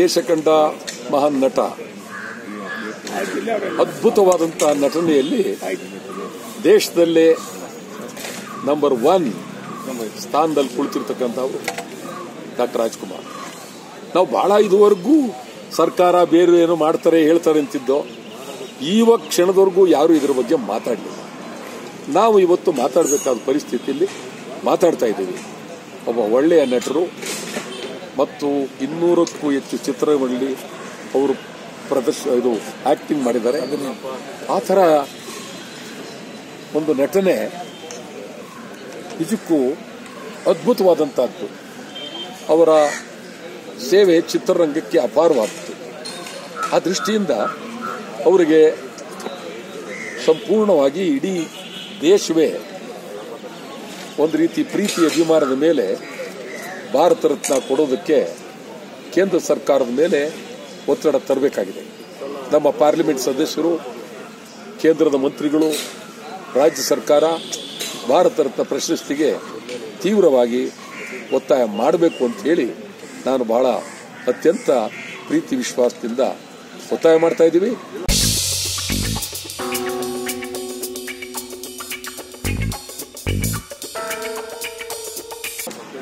ದೇಶ ಕಂಡ ಮಹಾನ್ ನಟ. ಅದ್ಭುತವಾದಂತಹ ನಟನೆಯಲ್ಲಿ ದೇಶದಲ್ಲೇ ನಂಬರ್ ಒನ್ ಸ್ಥಾನದಲ್ಲಿ ಕುಳಿತಿರ್ತಕ್ಕಂಥವ್ರು ಡಾಕ್ಟರ್ ರಾಜ್ಕುಮಾರ್. ನಾವು ಬಹಳ ಇದುವರೆಗೂ ಸರ್ಕಾರ ಬೇರೆ ಏನೋ ಮಾಡ್ತಾರೆ ಹೇಳ್ತಾರೆ ಅಂತಿದ್ದೋ, ಈವ ಕ್ಷಣದವರೆಗೂ ಯಾರು ಇದರ ಬಗ್ಗೆ ಮಾತಾಡಲಿಲ್ಲ. ನಾವು ಇವತ್ತು ಮಾತಾಡಬೇಕಾದ ಪರಿಸ್ಥಿತಿಯಲ್ಲಿ ಮಾತಾಡ್ತಾ ಇದ್ದೀವಿ. ಒಬ್ಬ ಒಳ್ಳೆಯ ನಟರು ಮತ್ತು ಇನ್ನೂರಕ್ಕೂ ಹೆಚ್ಚು ಚಿತ್ರಗಳಲ್ಲಿ ಅವರು ಪ್ರದರ್ಶ, ಇದು ಆಕ್ಟಿಂಗ್ ಮಾಡಿದ್ದಾರೆ. ಆ ಥರ ಒಂದು ನಟನೆ ನಿಜಕ್ಕೂ ಅದ್ಭುತವಾದಂತಹದ್ದು ಅವರ ಸೇವೆ ಚಿತ್ರರಂಗಕ್ಕೆ ಅಪಾರವಾದದ್ದು. ಆ ದೃಷ್ಟಿಯಿಂದ ಅವರಿಗೆ ಸಂಪೂರ್ಣವಾಗಿ ಇಡೀ ದೇಶವೇ ಒಂದು ರೀತಿ ಪ್ರೀತಿ ಅಭಿಮಾನದ ಮೇಲೆ ಭಾರತ ರತ್ನ ಕೊಡೋದಕ್ಕೆ ಕೇಂದ್ರ ಸರ್ಕಾರದ ಮೇಲೆ ಒತ್ತಡ ತರಬೇಕಾಗಿದೆ. ನಮ್ಮ ಪಾರ್ಲಿಮೆಂಟ್ ಸದಸ್ಯರು, ಕೇಂದ್ರದ ಮಂತ್ರಿಗಳು, ರಾಜ್ಯ ಸರ್ಕಾರ, ಭಾರತ ರತ್ನ ಪ್ರಶಸ್ತಿಗೆ ತೀವ್ರವಾಗಿ ಒತ್ತಾಯ ಮಾಡಬೇಕು ಅಂತ ಹೇಳಿ ನಾನು ಬಹಳ ಅತ್ಯಂತ ಪ್ರೀತಿ ವಿಶ್ವಾಸದಿಂದ ಒತ್ತಾಯ ಮಾಡ್ತಾ ಇದ್ದೀವಿ.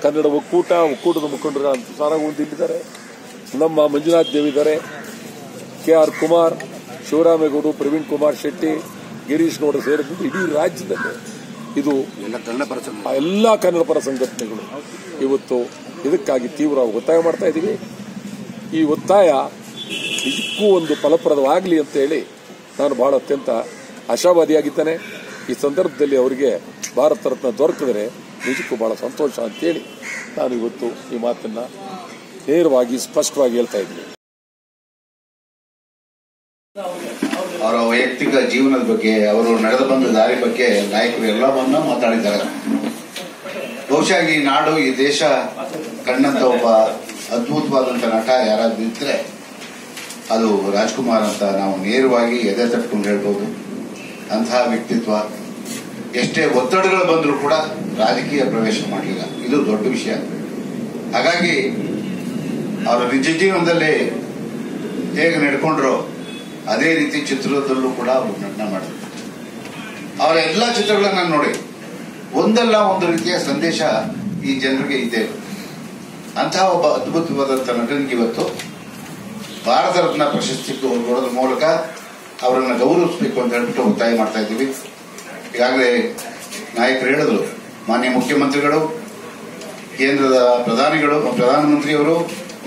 ಕನ್ನಡ ಒಕ್ಕೂಟ ಒಕ್ಕೂಟದ ಮುಖಂಡರ ಸಾರಾಗುಂದಿ ಇಲ್ಲಿದ್ದಾರೆ ನಮ್ಮ ಮಂಜುನಾಥ್ ದೇವ್ ಇದ್ದಾರೆ. ಕೆ ಆರ್ ಕುಮಾರ್ ಶಿವರಾಮೇಗೌಡರು ಪ್ರವೀಣ್ ಕುಮಾರ್ ಶೆಟ್ಟಿ ಗಿರೀಶ್ ಗೌಡ ಸೇರಿದಂತೆ ಇಡೀ ರಾಜ್ಯದಲ್ಲಿ ಇದು ಎಲ್ಲ ಕನ್ನಡ ಪರ ಸಂಘಟನೆಗಳು ಇವತ್ತು ಇದಕ್ಕಾಗಿ ತೀವ್ರ ಒತ್ತಾಯ ಮಾಡ್ತಾ ಇದ್ದೀವಿ. ಈ ಒತ್ತಾಯ ಇದಕ್ಕೂ ಒಂದು ಫಲಪ್ರದವಾಗಲಿ ಅಂತ ಹೇಳಿ ನಾನು ಬಹಳ ಅತ್ಯಂತ ಆಶಾವಾದಿಯಾಗಿದ್ದೇನೆ. ಈ ಸಂದರ್ಭದಲ್ಲಿ ಅವರಿಗೆ ಭಾರತ ರತ್ನ ದೊರಕಿದರೆ ನಿಜಕ್ಕೂ ಬಹಳ ಸಂತೋಷ ಅಂತೇಳಿ ನಾನು ಇವತ್ತು ಈ ಮಾತನ್ನ ನೇರವಾಗಿ, ಸ್ಪಷ್ಟವಾಗಿ ಹೇಳ್ತಾ ಇದ್ದೀನಿ. ಅವರ ವೈಯಕ್ತಿಕ ಜೀವನದ ಬಗ್ಗೆ, ಅವರು ನಡೆದು ಬಂದ ದಾರಿ ಬಗ್ಗೆ ನಾಯಕರು ಎಲ್ಲವನ್ನ ಮಾತಾಡಿದ್ದಾರೆ. ಬಹುಶಃ ಈ ನಾಡು, ಈ ದೇಶ ಕಣ್ಣಂತ ಒಬ್ಬ ಅದ್ಭುತವಾದಂತ ನಟ ಯಾರಾದ್ರೂ ಇದ್ರೆ ಅದು ರಾಜ್ಕುಮಾರ್ ಅಂತ ನಾವು ನೇರವಾಗಿ ಎದೆ ತಟ್ಕೊಂಡು ಹೇಳ್ಬೋದು. ಅಂತಹ ವ್ಯಕ್ತಿತ್ವ ಎಷ್ಟೇ ಒತ್ತಡಗಳು ಬಂದರೂ ಕೂಡ ರಾಜಕೀಯ ಪ್ರವೇಶ ಮಾಡಲಿಲ್ಲ. ಇದು ದೊಡ್ಡ ವಿಷಯ. ಹಾಗಾಗಿ ಅವರ ನಿಜ ಜೀವನದಲ್ಲಿ ಹೇಗೆ ನಡ್ಕೊಂಡ್ರು ಅದೇ ರೀತಿ ಚಿತ್ರದಲ್ಲೂ ಕೂಡ ಅವರು ನಟನೆ ಮಾಡಿದ್ರು ಅವರ ಎಲ್ಲ ಚಿತ್ರಗಳನ್ನ ನೋಡಿ, ಒಂದಲ್ಲ ಒಂದು ರೀತಿಯ ಸಂದೇಶ ಈ ಜನರಿಗೆ ಇದೆ. ಅಂತಹ ಒಬ್ಬ ಅದ್ಭುತವಾದಂಥ ನಟನಿಗೆ ಇವತ್ತು ಭಾರತ ರತ್ನ ಪ್ರಶಸ್ತಿ ಕೊಡೋದ್ರ ಮೂಲಕ ಅವರನ್ನು ಗೌರವಿಸಬೇಕು ಅಂತ ಹೇಳ್ಬಿಟ್ಟು ಒತ್ತಾಯ ಮಾಡ್ತಾ ಇದ್ದೀವಿ. ಈಗಾಗಲೇ ನಾಯಕರು ಹೇಳಿದ್ರು, ಮಾನ್ಯ ಮುಖ್ಯಮಂತ್ರಿಗಳು, ಕೇಂದ್ರದ ಪ್ರಧಾನಿಗಳು, ಪ್ರಧಾನಮಂತ್ರಿಯವರು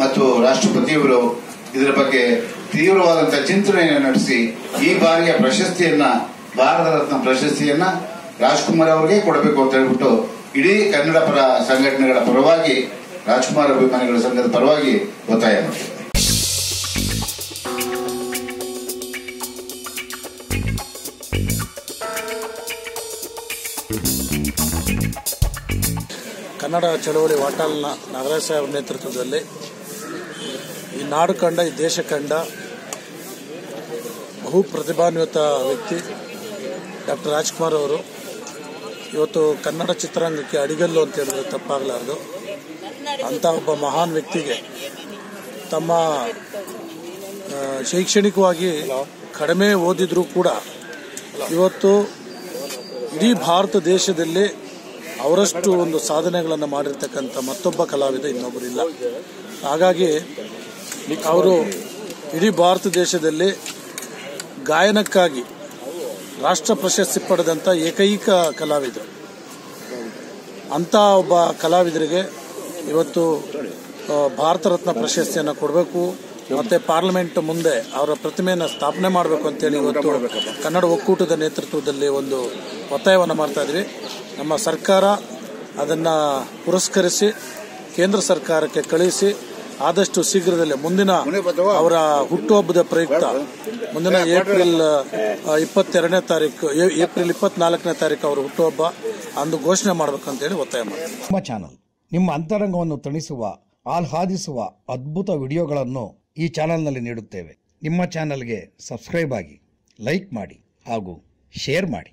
ಮತ್ತು ರಾಷ್ಟ್ರಪತಿಯವರು ಇದರ ಬಗ್ಗೆ ತೀವ್ರವಾದಂತಹ ಚಿಂತನೆಯನ್ನು ನಡೆಸಿ ಈ ಬಾರಿಯ ಪ್ರಶಸ್ತಿಯನ್ನ, ಭಾರತ ರತ್ನ ಪ್ರಶಸ್ತಿಯನ್ನ ರಾಜ್ಕುಮಾರ್ ಅವರಿಗೆ ಕೊಡಬೇಕು ಅಂತ ಹೇಳ್ಬಿಟ್ಟು ಇಡೀ ಕನ್ನಡ ಪರ ಸಂಘಟನೆಗಳ ಪರವಾಗಿ ರಾಜ್ಕುಮಾರ್ ಅಭಿಮಾನಿಗಳ ಸಂಘದ ಪರವಾಗಿ ಒತ್ತಾಯ ಮಾಡ್ತೀವಿ. ಕನ್ನಡ ಚಳವಳಿ ವಾಟಾಲ್ನ ನಾಗರಾಜ್ ಸಾಹೇಬ್ ನೇತೃತ್ವದಲ್ಲಿ ಈ ನಾಡು ಕಂಡ ಈ ದೇಶ ಕಂಡ ಬಹು ಪ್ರತಿಭಾನ್ವಿತ ವ್ಯಕ್ತಿ ಡಾಕ್ಟರ್ ರಾಜ್ಕುಮಾರ್ ಅವರು. ಇವತ್ತು ಕನ್ನಡ ಚಿತ್ರರಂಗಕ್ಕೆ ಅಡಿಗಲ್ಲು ಅಂತ ಹೇಳಿದ್ರೆ ತಪ್ಪಾಗಲಾರದು. ಅಂತ ಒಬ್ಬ ಮಹಾನ್ ವ್ಯಕ್ತಿಗೆ ತಮ್ಮ ಶೈಕ್ಷಣಿಕವಾಗಿ ಕಡಿಮೆ ಓದಿದ್ರೂ ಕೂಡ ಇವತ್ತು ಇಡೀ ಭಾರತ ದೇಶದಲ್ಲಿ ಅವರಷ್ಟು ಒಂದು ಸಾಧನೆಗಳನ್ನು ಮಾಡಿರ್ತಕ್ಕಂಥ ಮತ್ತೊಬ್ಬ ಕಲಾವಿದ ಇನ್ನೊಬ್ಬರಿಲ್ಲ ಹಾಗಾಗಿ ಅವರು ಇಡೀ ಭಾರತ ದೇಶದಲ್ಲಿ ಗಾಯನಕ್ಕಾಗಿ ರಾಷ್ಟ್ರ ಪ್ರಶಸ್ತಿ ಪಡೆದಂಥ ಏಕೈಕ ಕಲಾವಿದರು. ಅಂಥ ಒಬ್ಬ ಕಲಾವಿದರಿಗೆ ಇವತ್ತು ಭಾರತ ರತ್ನ ಪ್ರಶಸ್ತಿಯನ್ನು ಕೊಡಬೇಕು. ಮತ್ತೆ ಪಾರ್ಲಿಮೆಂಟ್ ಮುಂದೆ ಅವರ ಪ್ರತಿಮೆಯನ್ನು ಸ್ಥಾಪನೆ ಮಾಡಬೇಕು ಅಂತೇಳಿ ಇವತ್ತು ಕನ್ನಡ ಒಕ್ಕೂಟದ ನೇತೃತ್ವದಲ್ಲಿ ಒಂದು ಒತ್ತಾಯವನ್ನು ಮಾಡ್ತಾ ಇದ್ವಿ. ನಮ್ಮ ಸರ್ಕಾರ ಅದನ್ನು ಪುರಸ್ಕರಿಸಿ, ಕೇಂದ್ರ ಸರ್ಕಾರಕ್ಕೆ ಕಳುಹಿಸಿ ಆದಷ್ಟು ಶೀಘ್ರದಲ್ಲೇ ಮುಂದಿನ ಅವರ ಹುಟ್ಟುಹಬ್ಬದ ಪ್ರಯುಕ್ತ ಮುಂದಿನ ಏಪ್ರಿಲ್ ಇಪ್ಪತ್ತೆರಡನೇ ತಾರೀಕು ಏಪ್ರಿಲ್ ಇಪ್ಪತ್ನಾಲ್ಕನೇ ತಾರೀಕು ಅವರ ಹುಟ್ಟುಹಬ್ಬ ಅಂದು ಘೋಷಣೆ ಮಾಡಬೇಕಂತೇಳಿ ಒತ್ತಾಯ ಮಾಡ್ತೀವಿ. ನಮ್ಮ ಚಾನಲ್, ನಿಮ್ಮ ಅಂತರಂಗವನ್ನು ತಣಿಸುವ, ಆಹ್ಲಾದಿಸುವ ಅದ್ಭುತ ವಿಡಿಯೋಗಳನ್ನು ಈ ಚಾನಲ್ನಲ್ಲಿ ನೀಡುತ್ತೇವೆ. ನಿಮ್ಮ ಚಾನಲ್ಗೆ ಸಬ್ಸ್ಕ್ರೈಬ್ ಆಗಿ ಲೈಕ್ ಮಾಡಿ ಹಾಗೂ ಶೇರ್ ಮಾಡಿ.